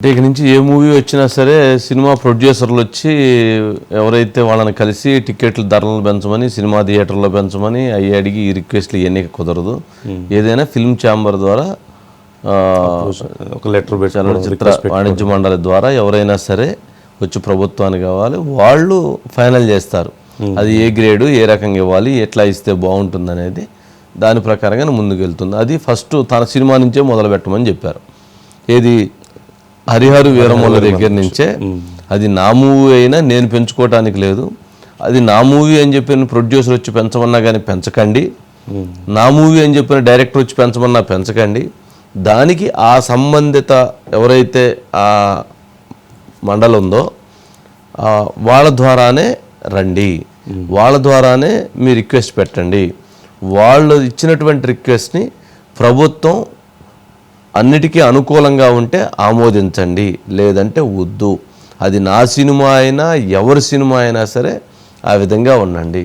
అంటే ఇక నుంచి ఏ మూవీ వచ్చినా సరే సినిమా ప్రొడ్యూసర్లు వచ్చి ఎవరైతే వాళ్ళని కలిసి టికెట్ల ధరలను పెంచమని సినిమా థియేటర్లో పెంచమని అవి అడిగి ఈ రిక్వెస్ట్లు ఇవన్నీ కుదరదు. ఏదైనా ఫిల్మ్ ఛాంబర్ ద్వారా ఒక లెటర్ చలనచిత్ర వాణిజ్య మండలి ద్వారా ఎవరైనా సరే వచ్చి ప్రభుత్వానికి కావాలి. వాళ్ళు ఫైనల్ చేస్తారు. అది ఏ గ్రేడు ఏ రకంగా ఇవ్వాలి ఎట్లా ఇస్తే బాగుంటుంది అనేది దాని ప్రకారంగా ముందుకు వెళ్తుంది అది ఫస్ట్ తన సినిమా నుంచే మొదలు పెట్టమని చెప్పారు. ఏది హరిహరు వీరముల దగ్గర నుంచే అది నా మూవీ అయినా నేను పెంచుకోవటానికి లేదు. అది నా మూవీ అని చెప్పిన ప్రొడ్యూసర్ వచ్చి పెంచమన్నా కానీ పెంచకండి. నా మూవీ అని చెప్పిన డైరెక్టర్ వచ్చి పెంచమన్నా పెంచకండి. దానికి ఆ సంబంధిత ఎవరైతే ఆ మండలి ఉందో వాళ్ళ ద్వారానే రండి. వాళ్ళ ద్వారానే మీ రిక్వెస్ట్ పెట్టండి. వాళ్ళు ఇచ్చినటువంటి రిక్వెస్ట్ని ప్రభుత్వం అన్నిటికీ అనుకూలంగా ఉంటే ఆమోదించండి లేదంటే వద్దు. అది నా సినిమా అయినా ఎవరి సినిమా అయినా సరే ఆ విధంగా ఉండండి.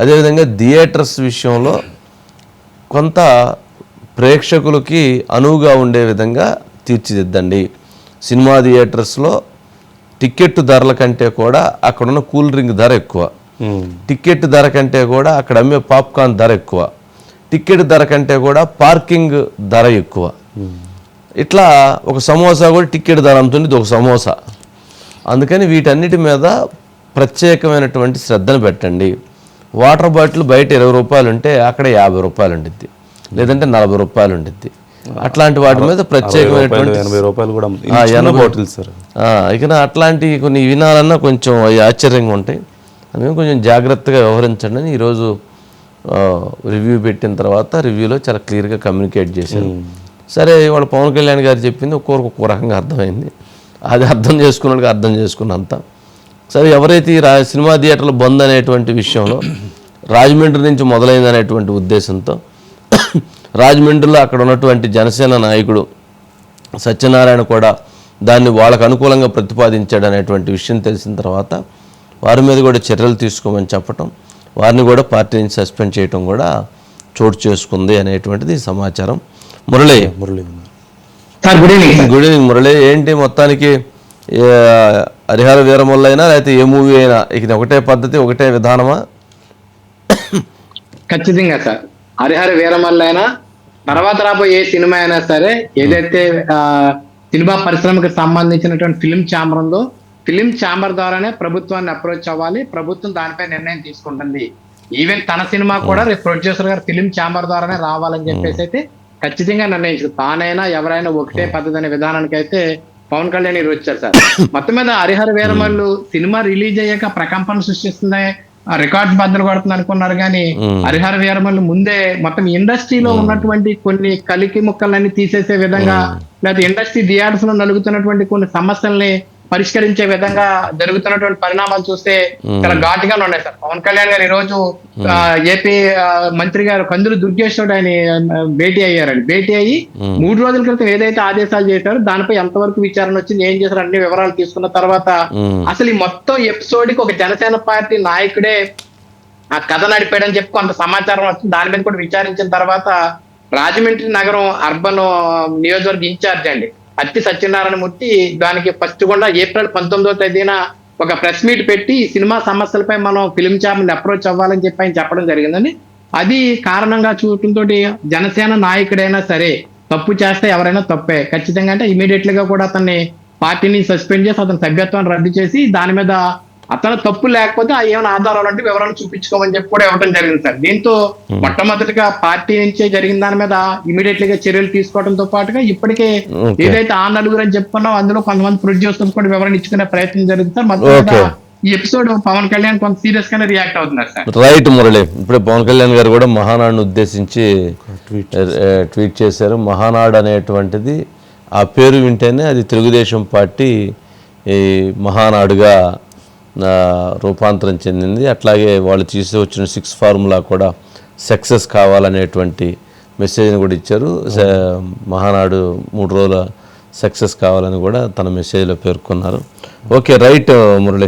అదేవిధంగా థియేటర్స్ విషయంలో కొంత ప్రేక్షకులకి అనువుగా ఉండే విధంగా తీర్చిదిద్దండి. సినిమా థియేటర్స్లో టికెట్ ధరల కంటే కూడా అక్కడున్న కూల్ డ్రింక్ ధర ఎక్కువ. టికెట్ ధర కంటే కూడా అక్కడ అమ్మే పాప్కార్న్ ధర ఎక్కువ. టికెట్ ధర కంటే కూడా పార్కింగ్ ధర ఎక్కువ. ఇట్లా ఒక సమోసా కూడా టికెట్ ధర అమ్ముతుంది ఒక సమోసా. అందుకని వీటన్నిటి మీద ప్రత్యేకమైనటువంటి శ్రద్ధను పెట్టండి. వాటర్ బాటిల్ బయట ఇరవై రూపాయలు ఉంటే అక్కడ యాభై రూపాయలు ఉండిద్ది. లేదంటే నలభై రూపాయలు ఉండిద్ది. అట్లాంటి వాటి మీద ప్రత్యేకమైనటువంటి ఎనభై రూపాయలు కూడా ఎనభై బాటిల్ సార్. ఇక అట్లాంటి కొన్ని వినాలన్నా కొంచెం అవి ఆశ్చర్యంగా ఉంటాయి. అందుకని కొంచెం జాగ్రత్తగా వ్యవహరించండి అని ఈరోజు రివ్యూ పెట్టిన తర్వాత రివ్యూలో చాలా క్లియర్గా కమ్యూనికేట్ చేశాను సరే ఇవాళ పవన్ కళ్యాణ్ గారు చెప్పింది ఒక్కొక్కరికి ఒక్కో రకంగా అర్థమైంది. అది అర్థం చేసుకున్నాడుగా అర్థం చేసుకున్నంత. సరే ఎవరైతే ఈ రా సినిమా థియేటర్లు బంద్ అనేటువంటి విషయంలో రాజమండ్రి నుంచి మొదలైంది అనేటువంటి ఉద్దేశంతో రాజమండ్రిలో అక్కడ ఉన్నటువంటి జనసేన నాయకుడు సత్యనారాయణ కూడా దాన్ని వాళ్ళకు అనుకూలంగా ప్రతిపాదించాడు అనేటువంటి విషయం తెలిసిన తర్వాత వారి మీద కూడా చర్యలు తీసుకోమని చెప్పటం వారిని కూడా పార్టీ నుంచి సస్పెండ్ చేయటం కూడా చోటు చేసుకుంది అనేటువంటిది సమాచారం. Murali. Murali sir good evening good evening Murali. ఏంటి మొత్తానికి హరిహర వీరముల్ల అయినా లేకపోతే ఏ మూవీ అయినా ఇక ఒకటే పద్ధతి ఒకటే విధానమా? ఖచ్చితంగా సార్ హరిహర వీరమల్ల అయినా తర్వాత రాబోయే ఏ సినిమా అయినా సరే ఏదైతే సినిమా పరిశ్రమకు సంబంధించినటువంటి ఫిలిం ఛాంబర్ ఉందో ఫిలిం ఛాంబర్ ద్వారానే ప్రభుత్వాన్ని అప్రోచ్ అవ్వాలి. ప్రభుత్వం దానిపై నిర్ణయం తీసుకుంటుంది. ఈవెన్ తన సినిమా కూడా రేపు ప్రొడ్యూసర్ గారు ఫిలిం ఛాంబర్ ద్వారానే రావాలని చెప్పేసి అయితే ఖచ్చితంగా నిర్ణయించారు తానైనా ఎవరైనా ఒకటే పద్ధతి అనే విధానానికి అయితే పవన్ కళ్యాణ్ ఈరోజు వచ్చారు సార్. మొత్తం మీద హరిహర వీరమల్లు సినిమా రిలీజ్ అయ్యాక ప్రకంపన సృష్టిస్తుంది రికార్డ్స్ బద్దలు కొడుతుంది అనుకున్నారు కానీ హరిహర వీరమల్లు ముందే మొత్తం ఇండస్ట్రీలో ఉన్నటువంటి కొన్ని కలికి ముక్కలన్నీ తీసేసే విధంగా లేదా ఇండస్ట్రీ థియేటర్స్లో నలుగుతున్నటువంటి కొన్ని సమస్యల్ని పరిష్కరించే విధంగా జరుగుతున్నటువంటి పరిణామాలు చూస్తే చాలా ఘాటుగా ఉన్నాయి సార్. పవన్ కళ్యాణ్ గారు ఈ రోజు ఏపీ మంత్రి గారు కందులు దుర్గేశ్వరుడు ఆయన భేటీ అయ్యారండి. భేటీ అయ్యి మూడు రోజుల క్రితం ఏదైతే ఆదేశాలు చేశారో దానిపై ఎంతవరకు విచారణ వచ్చింది ఏం చేశారు అన్ని వివరాలు తీసుకున్న తర్వాత అసలు ఈ మొత్తం ఎపిసోడ్కి ఒక జనసేన పార్టీ నాయకుడే ఆ కథ నడిపాడని చెప్పి కొంత సమాచారం వచ్చింది. దాని మీద కూడా విచారించిన తర్వాత రాజమండ్రి నగరం అర్బన్ నియోజకవర్గ ఇన్ఛార్జ్ అండి. అత్తి సత్యనారాయణ మూర్తి దానికి ఫస్ట్ కూడా ఏప్రిల్ పంతొమ్మిదో తేదీన ఒక ప్రెస్ మీట్ పెట్టి సినిమా సమస్యలపై మనం ఫిలిం ఛాంబర్ అప్రోచ్ అవ్వాలని చెప్పి ఆయన చెప్పడం జరిగిందని అది కారణంగా చూడటంతో జనసేన నాయకుడైనా సరే తప్పు చేస్తే ఎవరైనా తప్పే. ఖచ్చితంగా అంటే ఇమీడియట్గా కూడా అతన్ని పార్టీని సస్పెండ్ చేసి అతని సభ్యత్వాన్ని రద్దు చేసి దాని మీద అతను తప్పు లేకపోతే ఆ ఏమైనా ఆధారాలు అంటే వివరాలు చూపించుకోమని చెప్పి కూడా ఇవ్వడం జరిగింది సార్. దీంతో మొట్టమొదటిగా పార్టీ నుంచే జరిగిన దాని మీద ఇమీడియట్గా చర్యలు తీసుకోవడంతో పాటుగా ఇప్పటికే. ఏదైతే ఆ నలుగురు అని చెప్పుకున్నాం అందులో కొంతమంది ప్రొడ్యూసర్స్ కూడా వివరణ ఇచ్చుకునే ప్రయత్నం జరుగుతుంది సార్. మొత్తం. ఈ ఎపిసోడ్ పవన్ కళ్యాణ్ కొంత సీరియస్ గానే రియాక్ట్ అవుతున్నారు సార్. రైట్ మురళి. ఇప్పుడే పవన్ కళ్యాణ్ గారు కూడా మహానాడును ఉద్దేశించి ట్వీట్ చేశారు. మహానాడు అనేటువంటిది ఆ పేరు వింటేనే అది తెలుగుదేశం పార్టీ ఈ మహానాడుగా రూపాంతరం చెందింది. అట్లాగే వాళ్ళు తీసుకొచ్చిన సిక్స్ ఫార్ములా కూడా సక్సెస్ కావాలనేటువంటి మెసేజ్ని కూడా ఇచ్చారు. మహానాడు మూడు రోజుల సక్సెస్ కావాలని కూడా తన మెసేజ్లో పేర్కొన్నారు. Okay right Murali.